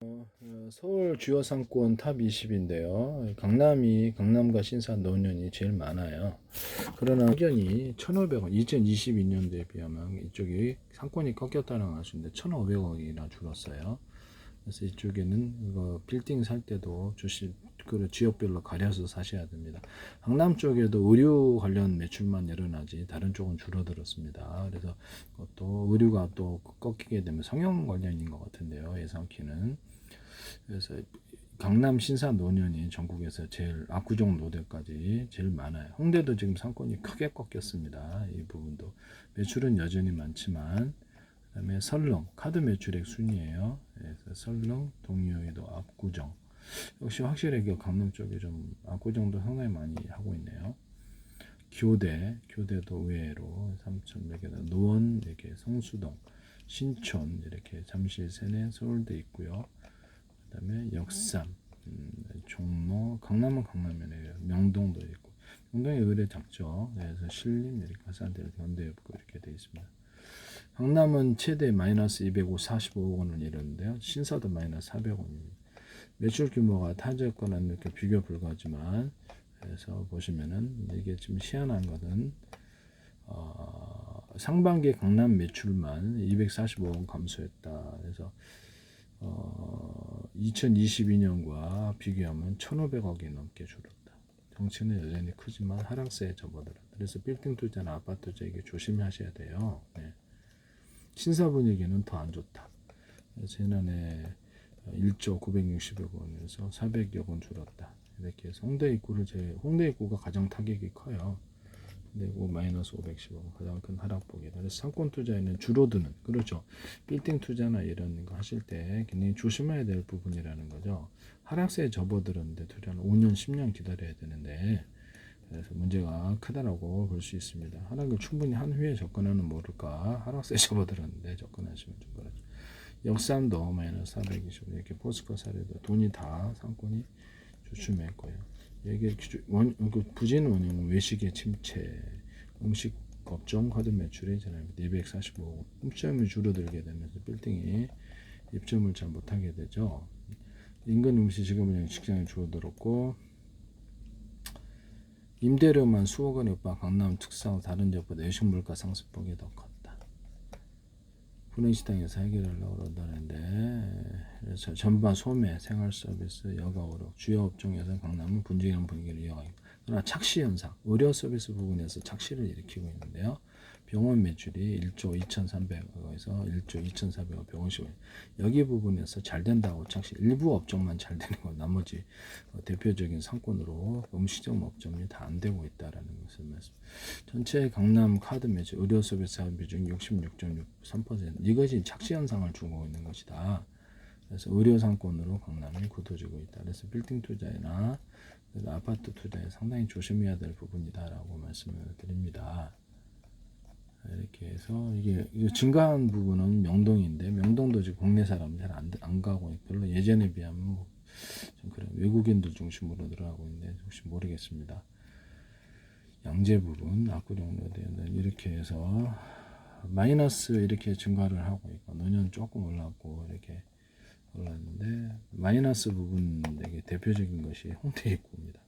어, 서울 주요 상권 탑 20인데요. 강남이 강남과 신사 노년이 제일 많아요. 그러나 확연히 1,500원, 2022년도에 비하면 이쪽이 상권이 꺾였다는 있는데 1,500원이나 줄었어요. 그래서 이쪽에는 빌딩 살 때도 주시 그 지역별로 가려서 사셔야 됩니다. 강남 쪽에도 의류 관련 매출만 늘어나지 다른 쪽은 줄어들었습니다. 그래서 또 의류가 또 꺾이게 되면 성형 관련인 것 같은데요. 예상키는 그래서 강남 신사 노년이 전국에서 제일 압구정 노대까지 제일 많아요. 홍대도 지금 상권이 크게 꺾였습니다. 이 부분도 매출은 여전히 많지만 그다음에 설렁 카드 매출액 순이에요. 그래서 설렁 동료에도 압구정 역시 확실하게 강남 쪽이 좀 압구정도 상당히 많이 하고 있네요. 교대 교대도 의외로 3천 몇 개다 노원 이렇게 성수동 신촌 이렇게 잠실 세내 서울대 있고요. 그다음에 역삼 음, 종로 강남은 강남이네요. 명동도 있고 명동이 의외로 작죠. 그래서 신림 이렇게 화산대로 연대 없고 이렇게 돼 있습니다. 강남은 최대 마이너스 245억 원을 이루는데요. 신사도 마이너스 400원입니다. 매출 규모가 타 지역과는 이렇게 비교 불가하지만 그래서 보시면은 이게 지금 희한한 것은 어, 상반기 강남 매출만 245원 감소했다. 그래서 어, 2022년과 비교하면 1,500억이 넘게 줄었다. 정치는 여전히 크지만 하락세에 접어들었다. 그래서 빌딩 투자나 아파트 투자 이게 조심하셔야 돼요. 네. 신사 분위기는 더 안 좋다. 지난해 1조 960억 원에서 400여 원 줄었다. 이렇게 홍대 입구를 제 홍대 입구가 가장 타격이 커요. 그리고 마이너스 510억 원 가장 큰 하락폭이다. 그래서 상권 투자에는 줄어드는 그렇죠. 빌딩 투자나 이런 거 하실 때 굉장히 조심해야 될 부분이라는 거죠. 하락세에 접어들었는데 투자는 5년 10년 기다려야 되는데 그래서 문제가 크다라고 볼 수 있습니다. 하락을 충분히 한 후에 접근하는 모를까 하락세에 접어들었는데 접근하시면 좀. 역삼도 마이너스 420 이렇게 포스코 사례도 돈이 다 상권이 주춤했고요. 기주- 원, 그 부진 원인은 외식의 침체, 음식 업종 카드 매출이 지난 245억 입점이 줄어들게 되면서 빌딩이 입점을 잘 못하게 되죠. 인근 음식 직업은 직장이 줄어들었고 임대료만 수억 원에 오빠 강남 특성 다른 지역보다 외식 물가 상승폭이 더 컸다. 분해시장에서 해결하려고 그러다는데 그래서 전반 소매, 생활 서비스, 여가 오락 주요 업종에서 강남은 분쟁이는 분위기를 이어가고 그러나 착시 현상, 의료 서비스 부분에서 착시를 일으키고 있는데요. 병원 매출이 1조 2,300억에서 1조 2,400억 병원식 여기 부분에서 잘 된다고 착시 일부 업종만 잘 되는 거 나머지 어, 대표적인 상권으로 음식점 업종이 다 안 되고 있다라는 것을 말씀. 전체 강남 카드 매출 의료 서비스 비중 66.63% 이것이 착시 현상을 주고 있는 것이다. 그래서 의료 상권으로 강남이 굳어지고 있다. 그래서 빌딩 투자나 아파트 투자에 상당히 조심해야 될 부분이다라고 말씀을 드립니다. 이렇게 해서 이게, 증가한 부분은 명동인데 명동도 지금 국내 사람 잘안 안 가고 별로 예전에 비하면 뭐좀 그런 외국인들 중심으로 들어가고 있는데 혹시 모르겠습니다. 양재 부분 압구정로대는 이렇게 해서 마이너스 이렇게 증가를 하고 있고 노년 조금 올랐고 이렇게 올랐는데 마이너스 부분 되게 대표적인 것이 홍대 입구입니다.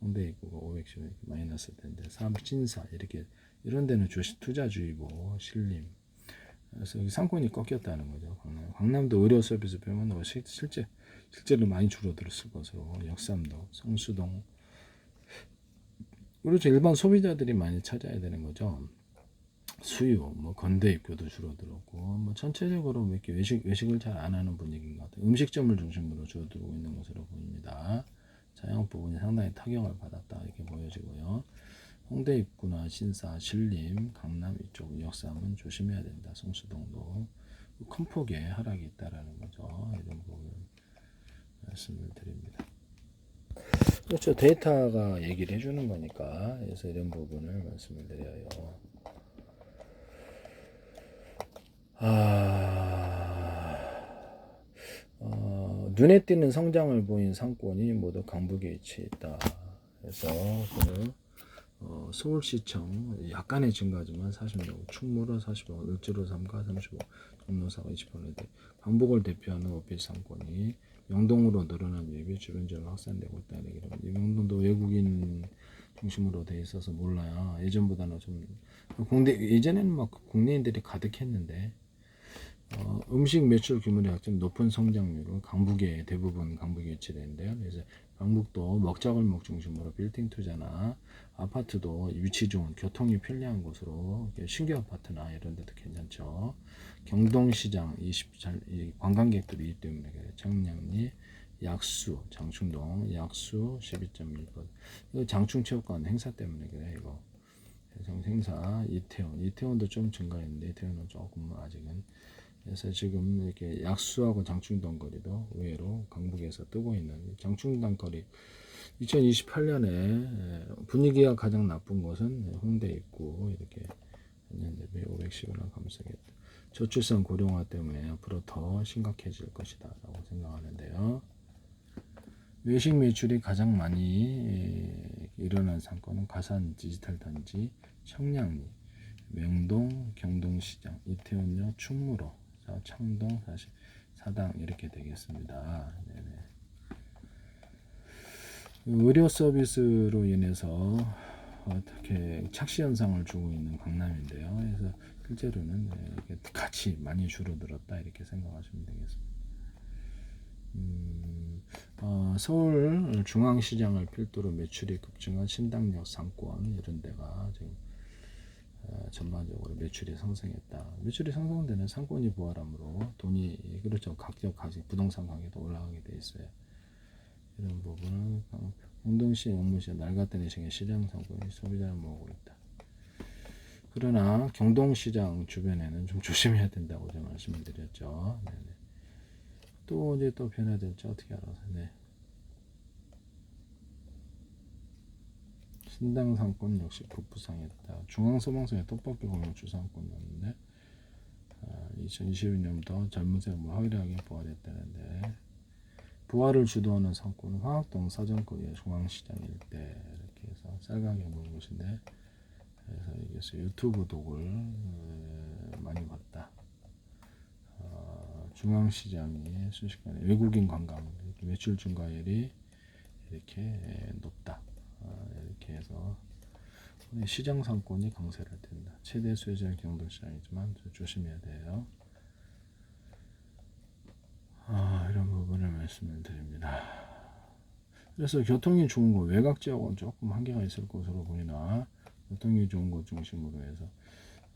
홍대 입구가 510 이렇게 마이너스 된데 삼진사 이렇게 이런 데는 주식 투자주의고 신림 그래서 여기 상권이 꺾였다는 거죠. 강남. 강남도 의료 서비스 병원도 실- 실제 실제로 많이 줄어들었을 것으로 역삼도 성수동 그렇죠. 일반 소비자들이 많이 찾아야 되는 거죠. 수요, 뭐 건대 입구도 줄어들었고, 뭐 전체적으로 뭐 이렇게 외식 외식을 잘 안 하는 분위기인 것 같아요. 음식점을 중심으로 줄어들고 있는 것으로 보입니다. 자영 부분이 상당히 타격을 받았다 이렇게 보여지고요. 홍대 입구나 신사, 신림, 강남 이쪽 역삼은 조심해야 된다. 성수동도 큰 폭의 하락이 있다라는 거죠. 이런 부분 말씀을 드립니다. 그렇죠. 데이터가 얘기를 해주는 거니까 그래서 이런 부분을 말씀을 드려요. 아, 어, 눈에 띄는 성장을 보인 상권이 모두 강북에 위치해 있다. 그래서 그 어, 서울시청 약간의 증가지만 46, 충무로 45, 을지로 3가 35, 종로사가 28%대 방북을 대표하는 오피스 상권이 영동으로 늘어난 유입이 주변 지역으로 확산되고 있다는 얘기를 합니다. 이 명동도 외국인 중심으로 돼 있어서 몰라요. 예전보다는 좀 국내 예전에는 막 국내인들이 가득했는데 어, 음식 매출 규모의 약점 높은 성장률은 강북에 대부분 강북에 위치되는데요. 그래서 강북도 먹자골목 중심으로 빌딩 투자나 아파트도 위치 좋은 교통이 편리한 곳으로 신규 아파트나 이런 데도 괜찮죠. 경동시장 20, 잘, 이 관광객들이 있기 때문에. 청량리, 약수, 장충동, 약수 12.1%. 이거 장충 체육관 행사 때문에 그래 이거. 정 행사 이태원, 이태원도 좀 증가했는데 이태원은 조금 아직은 그래서 지금 이렇게 약수하고 장충동 거리도 의외로 강북에서 뜨고 있는 장충동 거리 2028년에 분위기가 가장 나쁜 것은 홍대 입구 이렇게 년 대비 510원을 감소했다. 저출산 고령화 때문에 앞으로 더 심각해질 것이다 라고 생각하는데요. 외식 매출이 가장 많이 에, 일어난 상권은 가산 디지털 단지, 청량리, 명동, 경동시장, 이태원역, 충무로, 사실 사당 이렇게 되겠습니다. 네네. 의료 서비스로 인해서 어떻게 착시 현상을 주고 있는 강남인데요. 그래서 실제로는 네, 이렇게 같이 많이 줄어들었다 이렇게 생각하시면 되겠습니다. 음, 어, 서울 중앙시장을 필두로 매출이 급증한 신당역 상권 이런 데가 지금 어, 전반적으로 매출이 상승했다. 매출이 상승되는 상권이 부활함으로 돈이 그렇죠. 각격 가격 부동산 가격도 올라가게 돼 있어요. 이런 부분은 공동시, 영무시, 낡았던 시장의 시장 상권이 소비자를 모으고 있다. 그러나 경동시장 주변에는 좀 조심해야 된다고 제가 말씀을 드렸죠. 네네. 또 이제 또 변화될지 어떻게 알아서 네. 신당 상권 역시 급부상했다. 중앙소방서의 떡볶이 공유 주상권이었는데 아, 2022년부터 젊은 세금을 확실하게 부활했다는데 부활을 주도하는 상권은 화학동 사정거리의 중앙시장 일대 이렇게 해서 쌀가게 먹는 곳인데 그래서 여기서 유튜브 독을 에, 많이 봤다. 어, 중앙시장이 순식간에 외국인 관광 매출 증가율이 이렇게 에, 높다. 어, 이렇게 해서 우리 시장 상권이 강세를 띈다. 최대 수혜자는 경동시장이지만 좀 조심해야 돼요. 아, 이런 부분을 말씀을 드립니다. 그래서 교통이 좋은 곳, 외곽 지역은 조금 한계가 있을 것으로 보이나 교통이 좋은 곳 중심으로 해서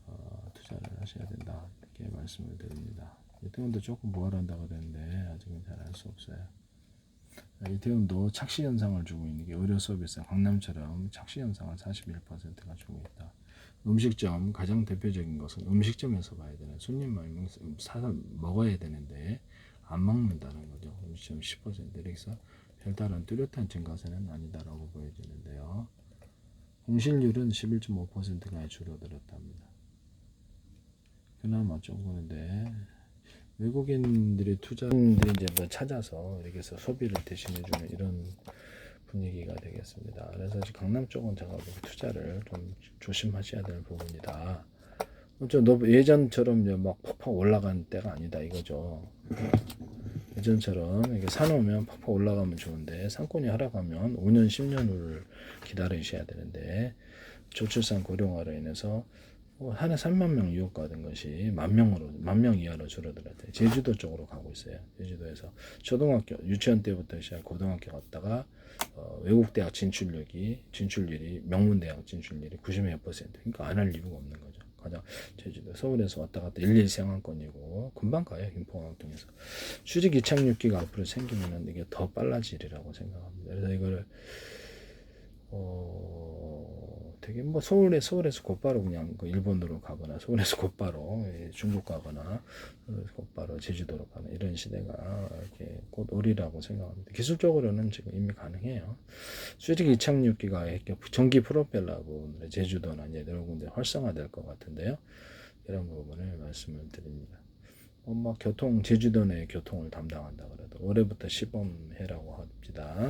어, 투자를 하셔야 된다 이렇게 말씀을 드립니다. 이태원도 조금 부활한다고 그랬는데 아직은 잘 알 수 없어요. 이태원도 착시 현상을 주고 있는 게 의료 서비스 강남처럼 착시 현상을 41%가 주고 있다. 음식점 가장 대표적인 것은 음식점에서 봐야 되는 손님 많이 사서 먹어야 되는데 안 먹는다는 거죠. 음식점 10% 이렇게서 별다른 뚜렷한 증가세는 아니다라고 보여지는데요. 공실률은 11.5%가 줄어들었답니다. 그나마 좀 그런데 외국인들이 투자들이 이제 뭐 찾아서 이렇게 해서 소비를 대신해주는 이런 분위기가 되겠습니다. 그래서 강남 쪽은 제가 보기 투자를 좀 조심하셔야 될 부분이다. 좀 예전처럼 이제 막 팍팍 올라간 때가 아니다 이거죠. 예전처럼 이렇게 사놓으면 팍팍 올라가면 좋은데 상권이 하락하면 5년 10년 후를 기다리셔야 되는데 저출산 고령화로 인해서 뭐 한해 3만 명 유혹받은 것이 만 명으로 만 명 이하로 줄어들었대. 제주도 쪽으로 가고 있어요. 제주도에서 초등학교 유치원 때부터 시작 고등학교 갔다가 어, 외국 대학 진출력이 진출률이 명문 대학 진출률이 90몇 퍼센트. 그러니까 안 할 이유가 없는 거죠. 가장 제주도 서울에서 왔다 갔다 11 생활권이고 금방 가요 김포항 통해서 수직 이착륙기가 앞으로 생기면은 이게 더 빨라지리라고 생각합니다. 그래서 이거를 어 되게 뭐 서울에 서울에서 곧바로 그냥 그 일본으로 가거나 서울에서 곧바로 예, 중국 가거나 곧바로 제주도로 가는 이런 시대가 이렇게 곧 오리라고 생각합니다. 기술적으로는 지금 이미 가능해요. 수직 이착륙기가 이렇게 전기 프로펠러하고 제주도나 이제 이런 군데 활성화될 것 같은데요. 이런 부분을 말씀을 드립니다. 엄마 교통 제주도 내 교통을 담당한다 그래도 올해부터 시범해라고 합니다.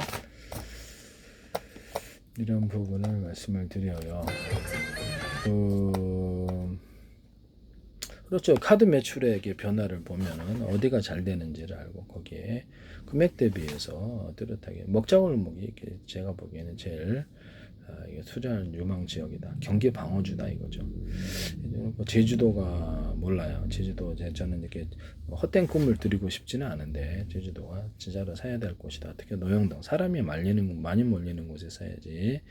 이런 부분을 말씀을 드려요. 그 그렇죠. 카드 매출액의 변화를 보면은 어디가 잘 되는지를 알고 거기에 금액 대비해서 뚜렷하게 먹자골목이 제가 보기에는 제일 투자할 유망 지역이다. 경기 방어주다 이거죠. 뭐 제주도가 몰라요. 제주도 제- 저는 이렇게 헛된 꿈을 드리고 싶지는 않은데 제주도가 진짜로 사야 될 곳이다. 특히 노영동 사람이 말리는 많이 몰리는 곳에 사야지.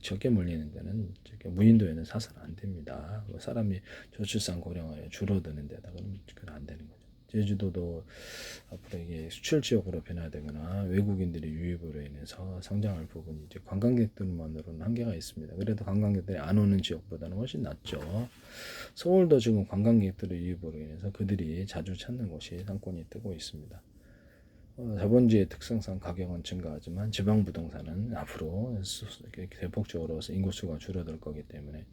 적게 몰리는 데는 저기 무인도에는 사서는 안 됩니다. 그 사람이 저출산 고령화에 줄어드는 데다 그러면 그건 안 되는 거죠. 제주도도 앞으로 이게 수출 지역으로 변화되거나 외국인들의 유입으로 인해서 성장할 부분이 이제 관광객들만으로는 한계가 있습니다. 그래도 관광객들이 안 오는 지역보다는 훨씬 낫죠. 서울도 지금 관광객들의 유입으로 인해서 그들이 자주 찾는 곳이 상권이 뜨고 있습니다. 어, 자본주의 특성상 가격은 증가하지만 지방 부동산은 앞으로 대폭적으로 인구수가 줄어들 거기 때문에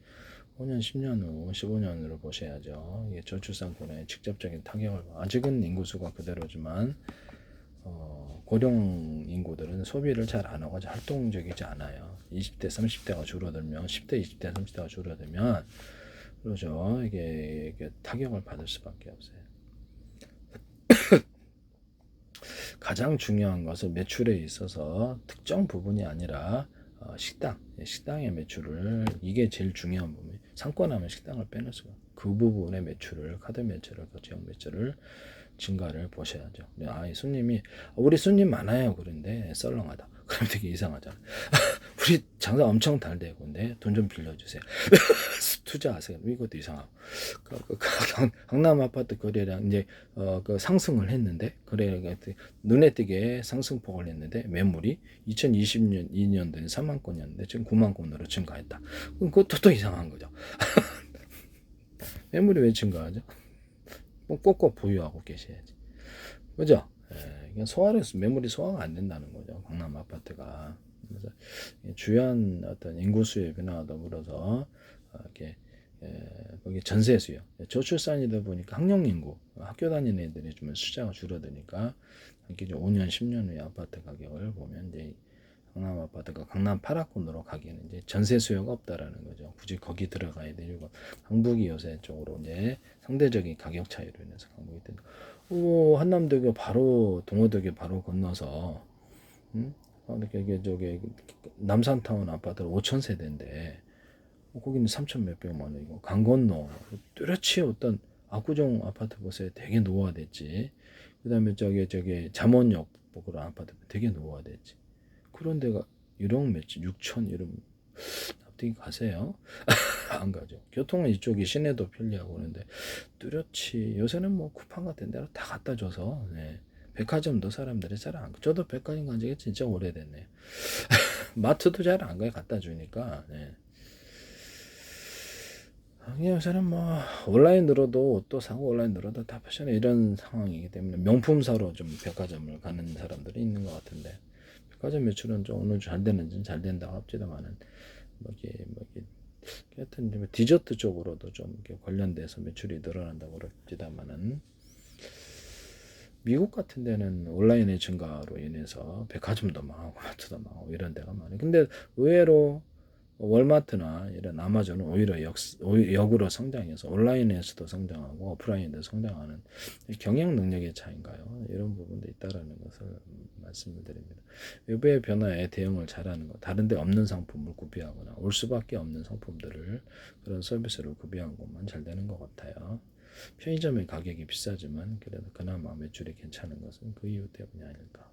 5년, 10년 후, 15년으로 보셔야죠. 이게 저출산권에 직접적인 타격을 아직은 인구수가 그대로지만 어, 고령 인구들은 소비를 잘 안 하고 활동적이지 않아요. 20대, 30대가 줄어들면 10대, 20대, 30대가 줄어들면 그러죠. 이게, 이게 타격을 받을 수밖에 없어요. 가장 중요한 것은 매출에 있어서 특정 부분이 아니라 어, 식당, 예, 식당의 매출을 이게 제일 중요한 부분. 상권하면 식당을 빼놓을 수가. 그 부분의 매출을 카드 매출을 그 지역 매출을 증가를 보셔야죠. 근데 아, 이 손님이 우리 손님 많아요. 그런데 썰렁하다. 그럼 되게 이상하잖아. 우리 장사 엄청 잘 되고 근데 돈 좀 빌려주세요. 투자하세요. 이것도 이상하고. 그, 그, 그 강- 강남 아파트 거래량 이제 어, 그 상승을 했는데 거래가 눈에 띄게 상승폭을 했는데 매물이 2020년 2년도에 3만 건이었는데 지금 9만 건으로 증가했다. 그것도 또 이상한 거죠. 매물이 왜 증가하죠? 뭐 꼭꼭 보유하고 계셔야지. 그죠? 예, 소화를 매물이 소화가 안 된다는 거죠. 강남 아파트가. 그래서 주요한 어떤 인구수의 변화와 더불어서 어, 이렇게 예, 거기 전세 수요. 저출산이다 보니까 학령 인구, 학교 다니는 애들이 좀 숫자가 줄어드니까 이게 5년, 10년 후에 아파트 가격을 보면 이제 강남 아파트가 강남 8학군으로 가기에는 이제 전세 수요가 없다라는 거죠. 굳이 거기 들어가야 되고 강북이 요새 쪽으로 이제 상대적인 가격 차이로 인해서 강북이 된다. 오, 한남대교 바로 동호대교 바로 건너서 음? 어, 이렇게 이게 저기 남산타운 아파트가 5천 세대인데 어, 거기는 3천 몇백만 원이고 강 건너 뚜렷이 어떤 압구정 아파트 보세요. 되게 노화됐지. 그다음에 저기 저기 잠원역 보고 아파트 되게 노화됐지. 그런 데가 1억 몇천 6천 이런 납득이 가세요? 안 가죠. 교통은 이쪽이 시내도 편리하고 그러는데 뚜렷이 요새는 뭐 쿠팡 같은 데로 다 갖다 줘서 네. 백화점도 사람들이 잘 안 가. 저도 백화점 간 지가 진짜 오래됐네요. 마트도 잘 안 가요. 갖다 주니까. 네. 그냥 요새는 뭐 온라인으로도 옷도 사고 온라인으로도 다 패션에 이런 상황이기 때문에 명품사로 좀 백화점을 가는 사람들이 있는 것 같은데 백화점 매출은 좀 어느 잘 되는지는 잘 된다고 합니다만은 뭐기 뭐기 하여튼 좀 디저트 쪽으로도 좀 관련돼서 매출이 늘어난다고 그럽니다만은 미국 같은 데는 온라인의 증가로 인해서 백화점도 망하고 마트도 망하고 이런 데가 많아요. 근데 의외로 월마트나 이런 아마존은 오히려 역, 역으로 성장해서 온라인에서도 성장하고 오프라인에도 성장하는 경영 능력의 차이인가요? 이런 부분도 있다라는 것을 말씀을 드립니다. 외부의 변화에 대응을 잘하는 것, 다른 데 없는 상품을 구비하거나 올 수밖에 없는 상품들을 그런 서비스를 구비한 것만 잘 되는 것 같아요. 편의점의 가격이 비싸지만 그래도 그나마 매출이 괜찮은 것은 그 이유 때문이 아닐까